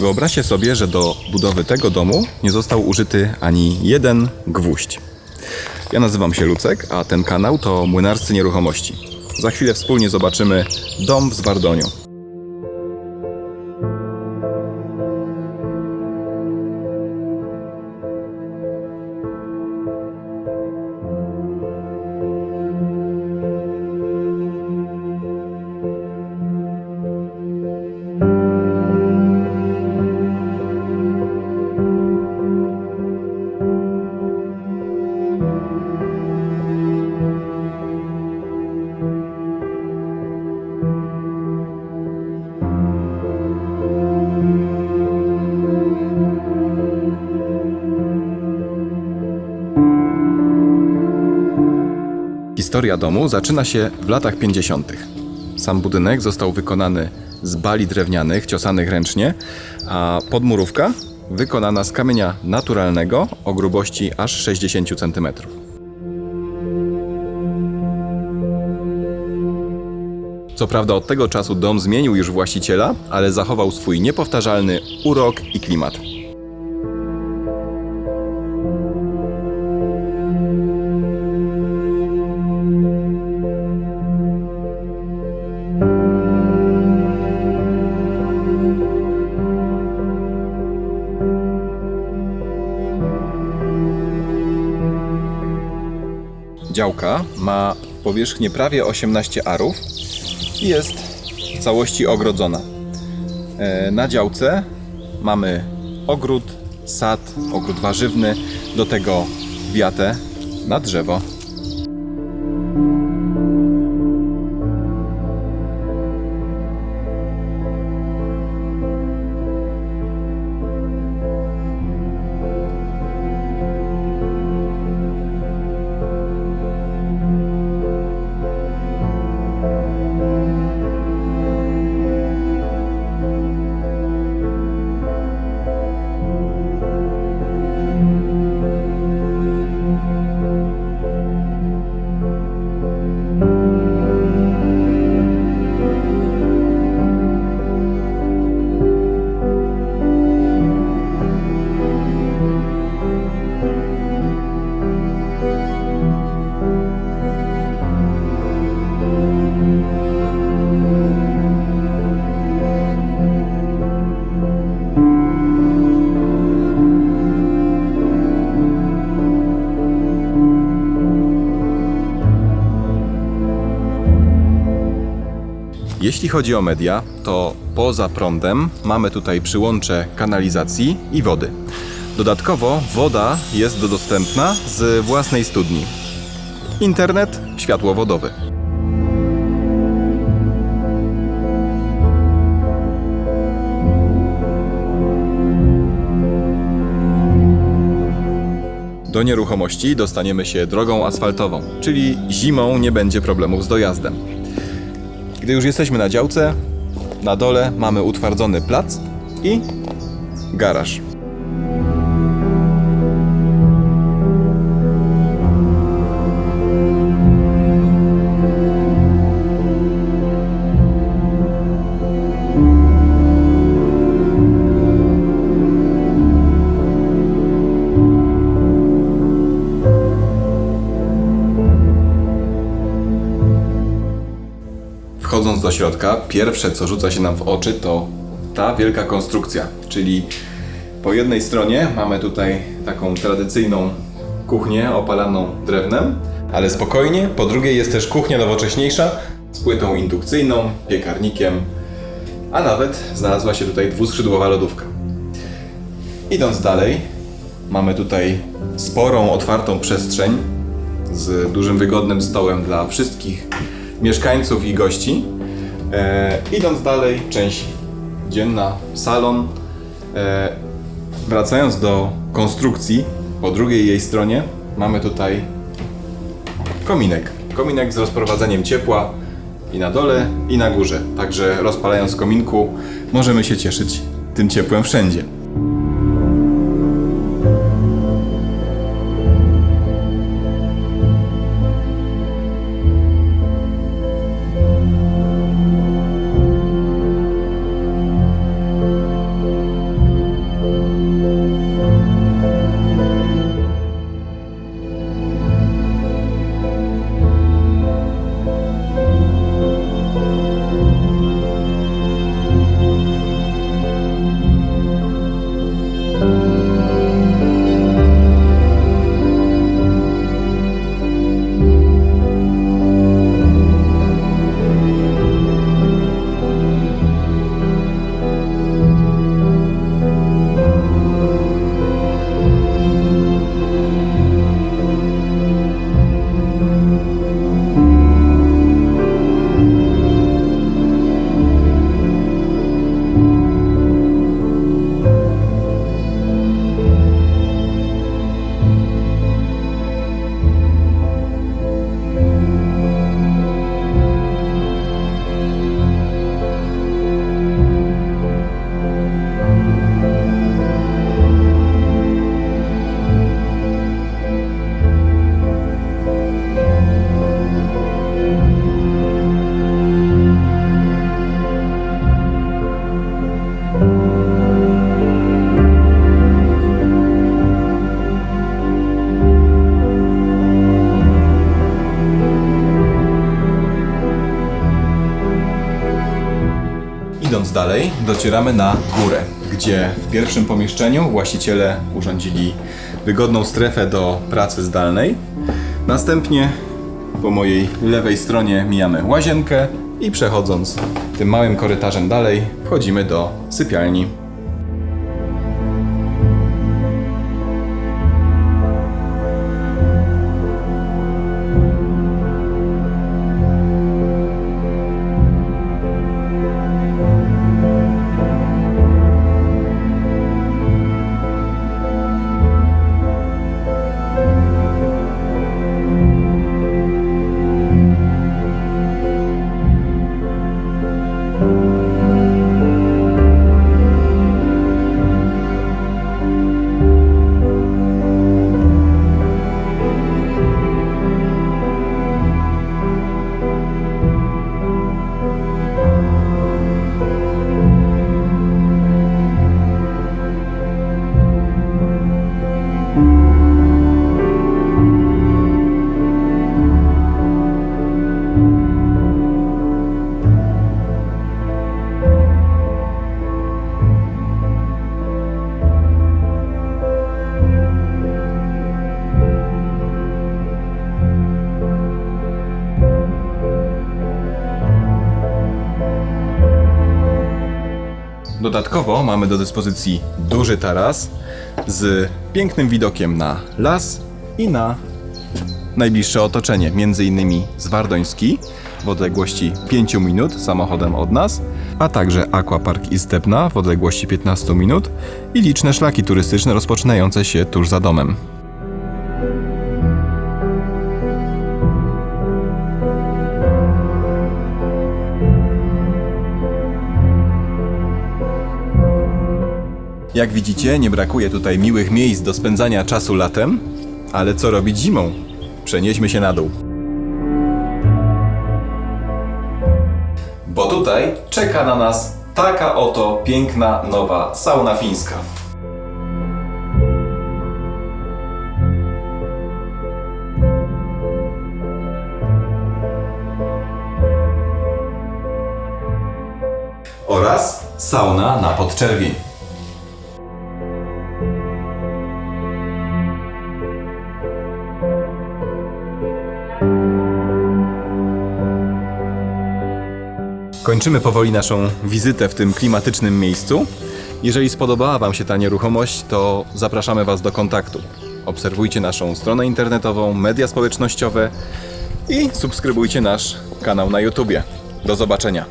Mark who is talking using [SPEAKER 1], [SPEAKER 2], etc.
[SPEAKER 1] Wyobraźcie sobie, że do budowy tego domu nie został użyty ani jeden gwóźdź. Ja nazywam się Lucek, a ten kanał to Młynarscy Nieruchomości. Za chwilę wspólnie zobaczymy dom w Zwardoniu. Historia domu zaczyna się w latach 50. Sam budynek został wykonany z bali drewnianych, ciosanych ręcznie, a podmurówka wykonana z kamienia naturalnego o grubości aż 60 cm. Co prawda od tego czasu dom zmienił już właściciela, ale zachował swój niepowtarzalny urok i klimat. Działka ma powierzchnię prawie 18 arów i jest w całości ogrodzona. E, Na działce mamy ogród, sad, ogród warzywny, do tego wiatę na drzewo. Jeśli chodzi o media, to poza prądem mamy tutaj przyłącze kanalizacji i wody. Dodatkowo woda jest dostępna z własnej studni. Internet światłowodowy. Do nieruchomości dostaniemy się drogą asfaltową, czyli zimą nie będzie problemów z dojazdem. Gdy już jesteśmy na działce, na dole mamy utwardzony plac i garaż. Wchodząc do środka, pierwsze co rzuca się nam w oczy to ta wielka konstrukcja, czyli po jednej stronie mamy tutaj taką tradycyjną kuchnię opalaną drewnem, ale spokojnie, po drugiej jest też kuchnia nowocześniejsza z płytą indukcyjną, piekarnikiem, a nawet znalazła się tutaj dwuskrzydłowa lodówka. Idąc dalej, mamy tutaj sporą, otwartą przestrzeń z dużym, wygodnym stołem dla wszystkich mieszkańców i gości. E, idąc dalej, część dzienna, salon. E, wracając do konstrukcji, po drugiej jej stronie mamy tutaj kominek. Kominek z rozprowadzeniem ciepła i na dole, i na górze. Także rozpalając kominku, możemy się cieszyć tym ciepłem wszędzie. Docieramy na górę, gdzie w pierwszym pomieszczeniu właściciele urządzili wygodną strefę do pracy zdalnej. Następnie po mojej lewej stronie mijamy łazienkę i przechodząc tym małym korytarzem dalej wchodzimy do sypialni. Dodatkowo mamy do dyspozycji duży taras z pięknym widokiem na las i na najbliższe otoczenie, między innymi Zwardoński w odległości 5 minut samochodem od nas, a także Aquapark i Stepna w odległości 15 minut i liczne szlaki turystyczne rozpoczynające się tuż za domem. Jak widzicie, nie brakuje tutaj miłych miejsc do spędzania czasu latem, ale co robić zimą? Przenieśmy się na dół. Bo tutaj czeka na nas taka oto piękna nowa sauna fińska. Oraz sauna na podczerwień. Kończymy powoli naszą wizytę w tym klimatycznym miejscu. Jeżeli spodobała Wam się ta nieruchomość, to zapraszamy Was do kontaktu. Obserwujcie naszą stronę internetową, media społecznościowe i subskrybujcie nasz kanał na YouTubie. Do zobaczenia.